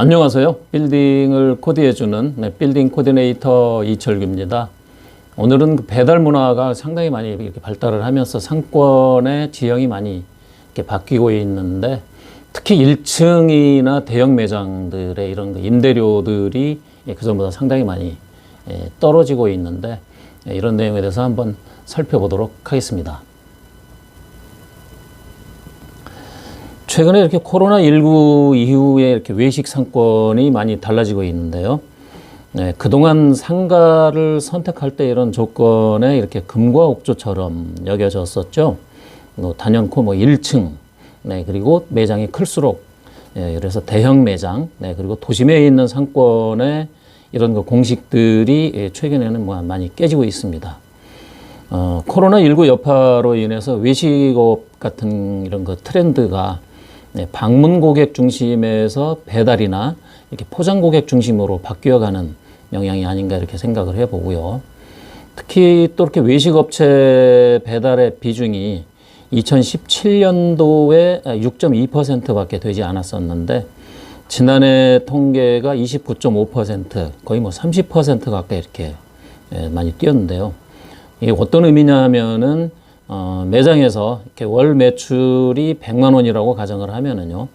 안녕하세요. 빌딩을 코디해주는 네, 빌딩 코디네이터 이철규입니다. 오늘은 그 배달 문화가 상당히 많이 이렇게 발달을 하면서 상권의 지형이 많이 이렇게 바뀌고 있는데 특히 1층이나 대형 매장들의 이런 그 임대료들이 예, 그전보다 상당히 많이 예, 떨어지고 있는데 예, 이런 내용에 대해서 한번 살펴보도록 하겠습니다. 최근에 이렇게 코로나19 이후에 이렇게 외식 상권이 많이 달라지고 있는데요. 네, 그동안 상가를 선택할 때 이런 조건에 이렇게 금과 옥조처럼 여겨졌었죠. 뭐 단연코 뭐 1층, 네, 그리고 매장이 클수록, 예, 그래서 대형 매장, 네, 그리고 도심에 있는 상권에 이런 그 공식들이 예, 최근에는 뭐 많이 깨지고 있습니다. 어, 코로나19 여파로 인해서 외식업 같은 이런 그 트렌드가 네, 방문 고객 중심에서 배달이나 이렇게 포장 고객 중심으로 바뀌어가는 영향이 아닌가 이렇게 생각을 해보고요. 특히 또 이렇게 외식업체 배달의 비중이 2017년도에 6.2%밖에 되지 않았었는데 지난해 통계가 29.5% 거의 뭐 30% 가까이 이렇게 예, 많이 뛰었는데요. 이게 어떤 의미냐면은 어, 매장에서 이렇게 월 매출이 100만 원이라고 가정을 하면은요.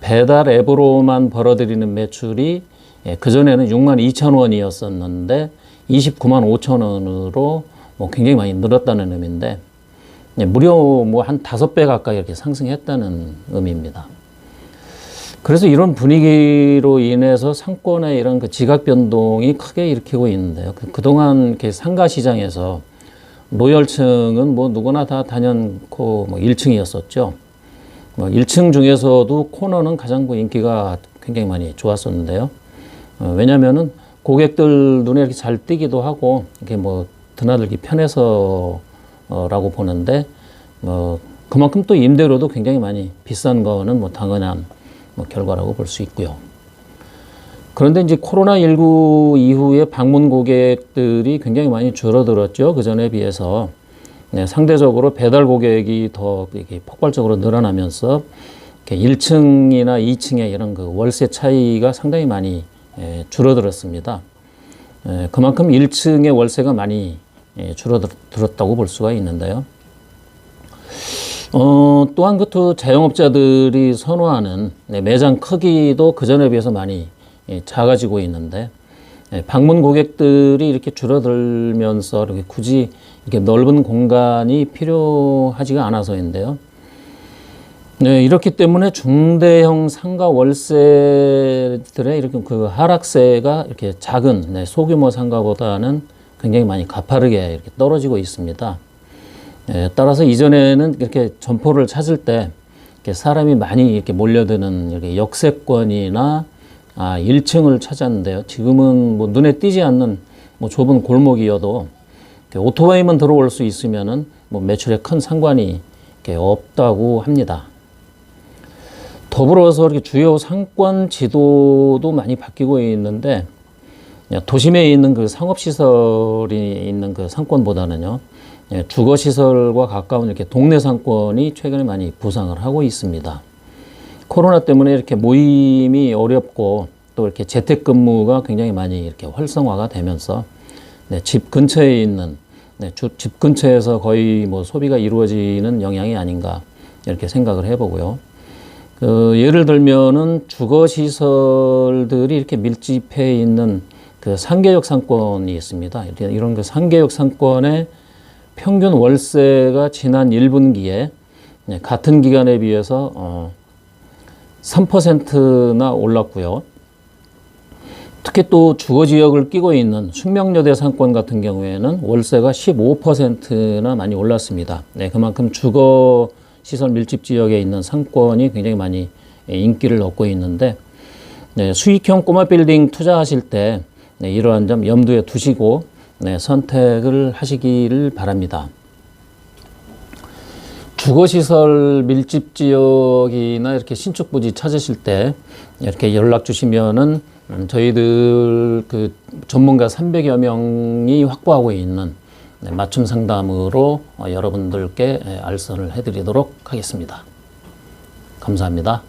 배달 앱으로만 벌어들이는 매출이 예, 그전에는 6만 2천 원이었었는데 29만 5천 원으로 뭐 굉장히 많이 늘었다는 의미인데 예, 무려 뭐 한 다섯 배 가까이 이렇게 상승했다는 의미입니다. 그래서 이런 분위기로 인해서 상권의 이런 그 지각 변동이 크게 일으키고 있는데요. 그- 그동안 이렇게 상가 시장에서 로열층은 뭐 누구나 다 단연코 뭐 1층이었었죠. 뭐 1층 중에서도 코너는 가장 뭐 인기가 굉장히 많이 좋았었는데요. 어, 왜냐면은 고객들 눈에 이렇게 잘 띄기도 하고 이렇게 뭐 드나들기 편해서 어, 라고 보는데 뭐 그만큼 또 임대료도 굉장히 많이 비싼 거는 뭐 당연한 뭐 결과라고 볼 수 있고요. 그런데 이제 코로나19 이후에 방문 고객들이 굉장히 많이 줄어들었죠. 그 전에 비해서. 네, 상대적으로 배달 고객이 더 이렇게 폭발적으로 늘어나면서 이렇게 1층이나 2층의 이런 그 월세 차이가 상당히 많이 예, 줄어들었습니다. 예, 그만큼 1층의 월세가 많이 예, 줄어들었다고 볼 수가 있는데요. 어, 또한 그또 자영업자들이 선호하는 네, 매장 크기도 그 전에 비해서 많이 예, 작아지고 있는데 예, 방문 고객들이 이렇게 줄어들면서 이렇게 굳이 이렇게 넓은 공간이 필요하지가 않아서인데요. 네, 이렇기 때문에 중대형 상가 월세들의 이렇게 그 하락세가 이렇게 작은 네, 소규모 상가보다는 굉장히 많이 가파르게 이렇게 떨어지고 있습니다. 예, 따라서 이전에는 이렇게 점포를 찾을 때 이렇게 사람이 많이 이렇게 몰려드는 이렇게 역세권이나 아, 1층을 찾았는데요. 지금은 뭐 눈에 띄지 않는 뭐 좁은 골목이어도 오토바이만 들어올 수 있으면은 뭐 매출에 큰 상관이 없다고 합니다. 더불어서 이렇게 주요 상권 지도도 많이 바뀌고 있는데 도심에 있는 그 상업시설이 있는 그 상권보다는요, 예, 주거시설과 가까운 이렇게 동네 상권이 최근에 많이 부상을 하고 있습니다. 코로나 때문에 이렇게 모임이 어렵고 또 이렇게 재택근무가 굉장히 많이 이렇게 활성화가 되면서 네, 집 근처에 있는 네, 주, 집 근처에서 거의 뭐 소비가 이루어지는 영향이 아닌가 이렇게 생각을 해보고요. 그 예를 들면은 주거 시설들이 이렇게 밀집해 있는 그 상계역 상권이 있습니다. 이런 그 상계역 상권의 평균 월세가 지난 1분기에 네, 같은 기간에 비해서 어, 3%나 올랐고요. 특히 또 주거 지역을 끼고 있는 숙명여대 상권 같은 경우에는 월세가 15%나 많이 올랐습니다. 네, 그만큼 주거 시설 밀집 지역에 있는 상권이 굉장히 많이 인기를 얻고 있는데 네, 수익형 꼬마 빌딩 투자하실 때 네, 이러한 점 염두에 두시고 네, 선택을 하시기를 바랍니다. 주거시설 밀집 지역이나 이렇게 신축 부지 찾으실 때 이렇게 연락 주시면은 음, 저희들 그 전문가 300여 명이 확보하고 있는 네, 맞춤 상담으로 어, 여러분들께 예, 알선을 해드리도록 하겠습니다. 감사합니다.